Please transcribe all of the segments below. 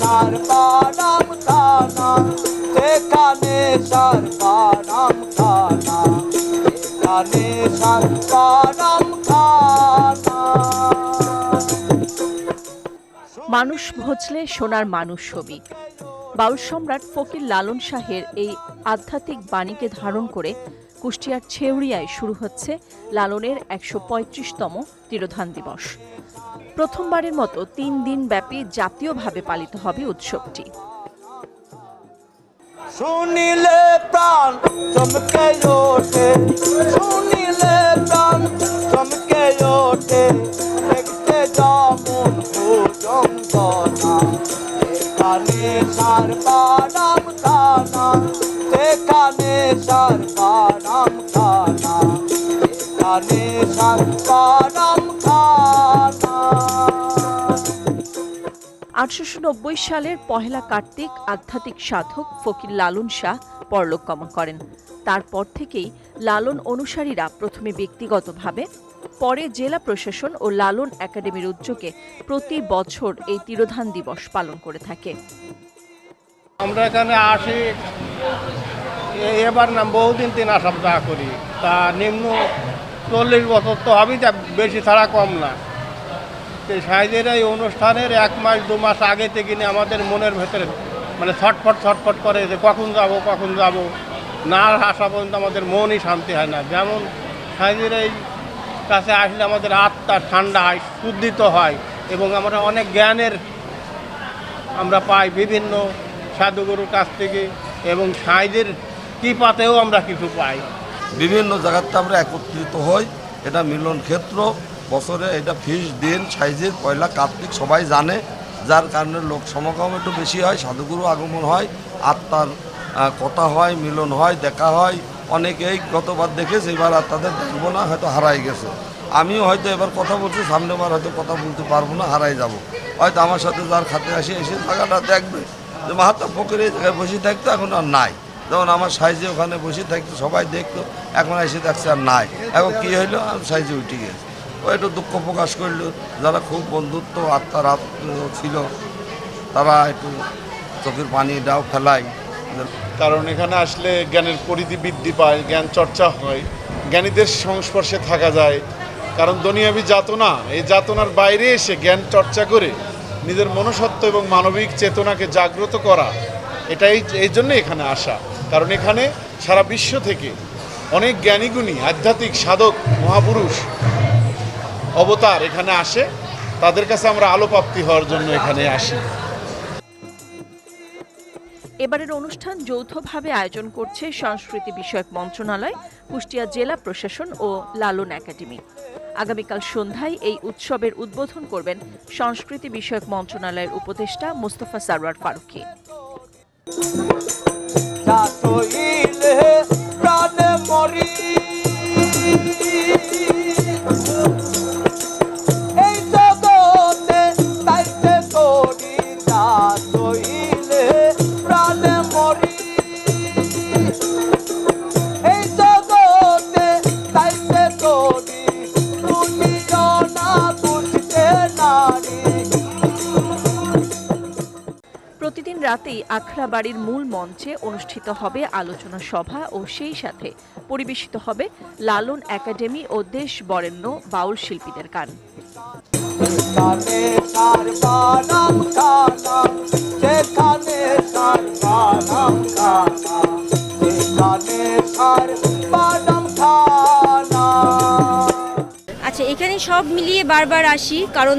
সার পারাম মানুষ ভজলে সোনার মানুষ ছবি। বাউল সম্রাট ফকির লালন শাহের এই আধ্যাত্মিক বাণীকে ধারণ করে কুষ্টিয়ার ছেউড়িয়ায় শুরু হচ্ছে লালনের একশো পঁয়ত্রিশতম তিরোধান দিবস। প্রথমবারের মতো তিন দিন ব্যাপী জাতীয়ভাবে পালিত হবে উৎসবটি। সার পারাম খানা নব্বই সালের পহেলা কার্তিক আধ্যাত্মিক সাধক ফকির লালন শাহ পরলোক গমন করেন। তারপর থেকেই লালন অনুসারীরা প্রথমে ব্যক্তিগতভাবে, পরে জেলা প্রশাসন ও লালন একাডেমির উদ্যোগে প্রতি বছর এই তিরোধান দিবস পালন করে থাকে। আমরা এখানে আসি এবার না বহুদিন তিন সপ্তাহ করি। তা নিম্ন চল্লিশ বছর তো হবেই, তা বেশি ছাড়া কম না। তো সাইজের এই অনুষ্ঠানের এক মাস, দু মাস আগে থেকে আমাদের মনের ভেতরে মানে ছটফট ছটফট করে যে কখন যাব কখন যাব। না আসা পর্যন্ত আমাদের মনই শান্তি হয় না। যেমন সাইজের এই কাছে আসলে আমাদের আত্মা ঠান্ডা হয়, শুদ্ধিত হয় এবং আমরা অনেক জ্ঞানের আমরা পাই বিভিন্ন সাধুগুরুর কাছ থেকে এবং সাইদের কৃপাতেও আমরা কিছু পাই। বিভিন্ন জায়গাতে আমরা একত্রিত হই, এটা মিলন ক্ষেত্র। বছরে এটা ফিস দিন, সাইজের পয়লা কার্তিক সবাই জানে, যার কারণে লোক সমাগম একটু বেশি হয়, সাধুগুরু আগমন হয়, আত্মার কথা হয়, মিলন হয়, দেখা হয়। অনেকেই গতবার দেখেছে, এবার আর তাদের দেখব না, হয়তো হারাই গেছে। আমিও হয়তো এবার কথা বলছি, সামনেবার হয়তো কথা বলতে পারব না, হারাই যাব। হয়তো আমার সাথে যার খাতে আসে, এসে জায়গাটা দেখবে। যে মাহাত্মা ফকির এই জায়গায় বসে থাকতো, এখন আর নাই। যেমন আমার সাইজে ওখানে বসে থাকতো, সবাই দেখতো, এখন এসে দেখছে আর নাই। এখন কী হইল? সাইজে উঠে গেছে। ও একটু দুঃখ প্রকাশ করল। যারা খুব বন্ধুত্ব, আত্মার ছিল। তারা একটু চোখের পানিটাও ফেলায় কারণ এখানে আসলে জ্ঞানের পরিধি বৃদ্ধি পায়, জ্ঞান চর্চা হয়। জ্ঞানীদের সংস্পর্শে থাকা যায়। কারণ দুনিয়াবি যাতনা, এই যাতনার বাইরে এসে জ্ঞান চর্চা করে নিজের মনুষ্যত্ব এবং মানবিক চেতনাকে জাগ্রত করা, এটাই এই জন্য এখানে আসা। কারণ এখানে সারা বিশ্ব থেকে অনেক জ্ঞানীগুণী, আধ্যাত্মিক সাধক, মহাপুরুষ অবতার এখানে আসে। তাদের কাছে আমরা আলোপ্রাপ্তি হওয়ার জন্য এখানে আসি। এবারের অনুষ্ঠান যৌথভাবে আয়োজন করছে সংস্কৃতি বিষয়ক মন্ত্রণালয়, কুষ্টিয়া জেলা প্রশাসন ও লালন একাডেমি। আগামীকাল সন্ধ্যায় এই উৎসবের উদ্বোধন করবেন সংস্কৃতি বিষয়ক মন্ত্রণালয়ের উপদেষ্টা মোস্তফা সারওয়ার ফারুকী। রাতেই আখড়া বাড়ির মূল মঞ্চে অনুষ্ঠিত হবে আলোচনা সভা ও সেই সাথে পরিবেশিত হবে লালন একাডেমি ও দেশ বরেণ্য বাউল শিল্পীদের গান। এখানে সব মিলিয়ে বারবার আসি, কারণ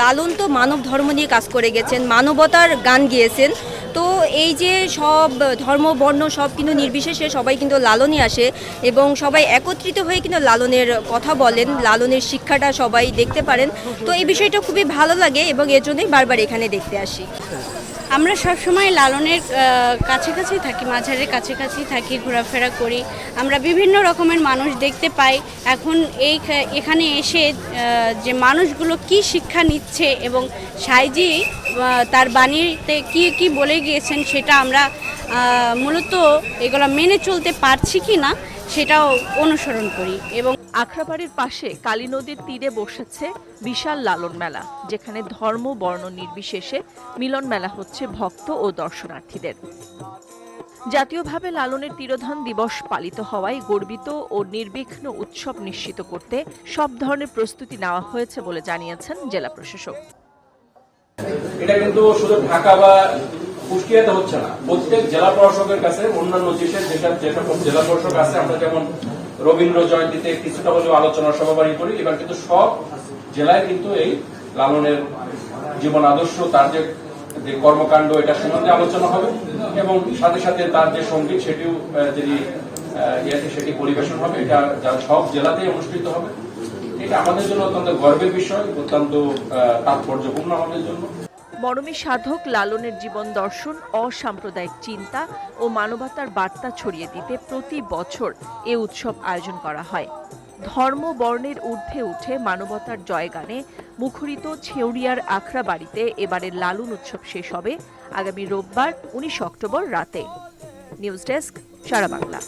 লালন তো মানব ধর্ম নিয়ে কাজ করে গেছেন, মানবতার গান গিয়েছেন। তো এই যে সব ধর্ম, বর্ণ সব কিন্তু নির্বিশেষে সবাই কিন্তু লালনই আসে এবং সবাই একত্রিত হয়ে কিন্তু লালনের কথা বলেন, লালনের শিক্ষাটা সবাই দেখতে পারেন। তো এই বিষয়টা খুবই ভালো লাগে এবং এর জন্যই বারবার এখানে দেখতে আসি। আমরা সবসময় লালনের আহ, কাছাকাছি থাকি মাঝারের কাছাকাছি থাকি ঘোরাফেরা করি। আমরা বিভিন্ন রকমের মানুষ দেখতে পাই। এখন এই এখানে এসে যে মানুষগুলো কি শিক্ষা নিচ্ছে এবং সাইজি তার বাণীতে কি কি বলে গিয়েছেন সেটা আমরা মূলত এগুলো মেনে চলতে পারছি কি না সেটাও অনুসরণ করি এবং আখড়াবাড়ির পাশে কালী নদীর তীরে বসেছে বিশাল লালন মেলা যেখানে ধর্ম বর্ণ নির্বিশেষে মিলন মেলা হচ্ছে ভক্ত ও দর্শনার্থীদের। জাতীয়ভাবে লালনের তিরোধান দিবস পালিত হওয়ায় গর্বিত ও নির্বিঘ্ন উৎসব নিশ্চিত করতে সব ধরনের প্রস্তুতি নেওয়া হয়েছে বলে জানিয়েছেন জেলা প্রশাসক। এটা কিন্তু শুধু ঢাকা বা কুষ্টিয়াতে হচ্ছে না। প্রত্যেক জেলা প্রশাসকের কাছে, অন্যান্য দেশের যেসব যেসব জেলা প্রশাসক আছে, আমরা যেমন রবীন্দ্র জয়ন্তীতে কিছুটা হলেও আলোচনা সভাবাড়ি করি, এবার কিন্তু সব জেলায় কিন্তু এই লালনের জীবন আদর্শ, তার যে যে কর্মকাণ্ড এটা সম্বন্ধে আলোচনা হবে এবং সাথে সাথে তার যে সংগীত, সেটিও যদি ইয়েতে সেটি পরিবেশন হবে। এটা যা সব জেলাতেই অনুষ্ঠিত হবে। এটা আমাদের জন্য অত্যন্ত গর্বের বিষয়, অত্যন্ত তাৎপর্যপূর্ণ আমাদের জন্য। মরমী সাধক লালনের জীবন দর্শন, অসাম্প্রদায়িক চিন্তা ও মানবতার বার্তা ছড়িয়ে দিতে প্রতি বছর এ উৎসব আয়োজন করা হয়। ধর্ম বর্ণের ঊর্ধ্বে উঠে মানবতার জয়গানে মুখরিত ছেউরিয়ার আখড়া বাড়িতে এবারের লালন উৎসব শেষ হবে আগামী রোববার, উনিশ অক্টোবর রাতে। নিউজ ডেস্ক, সারা বাংলা।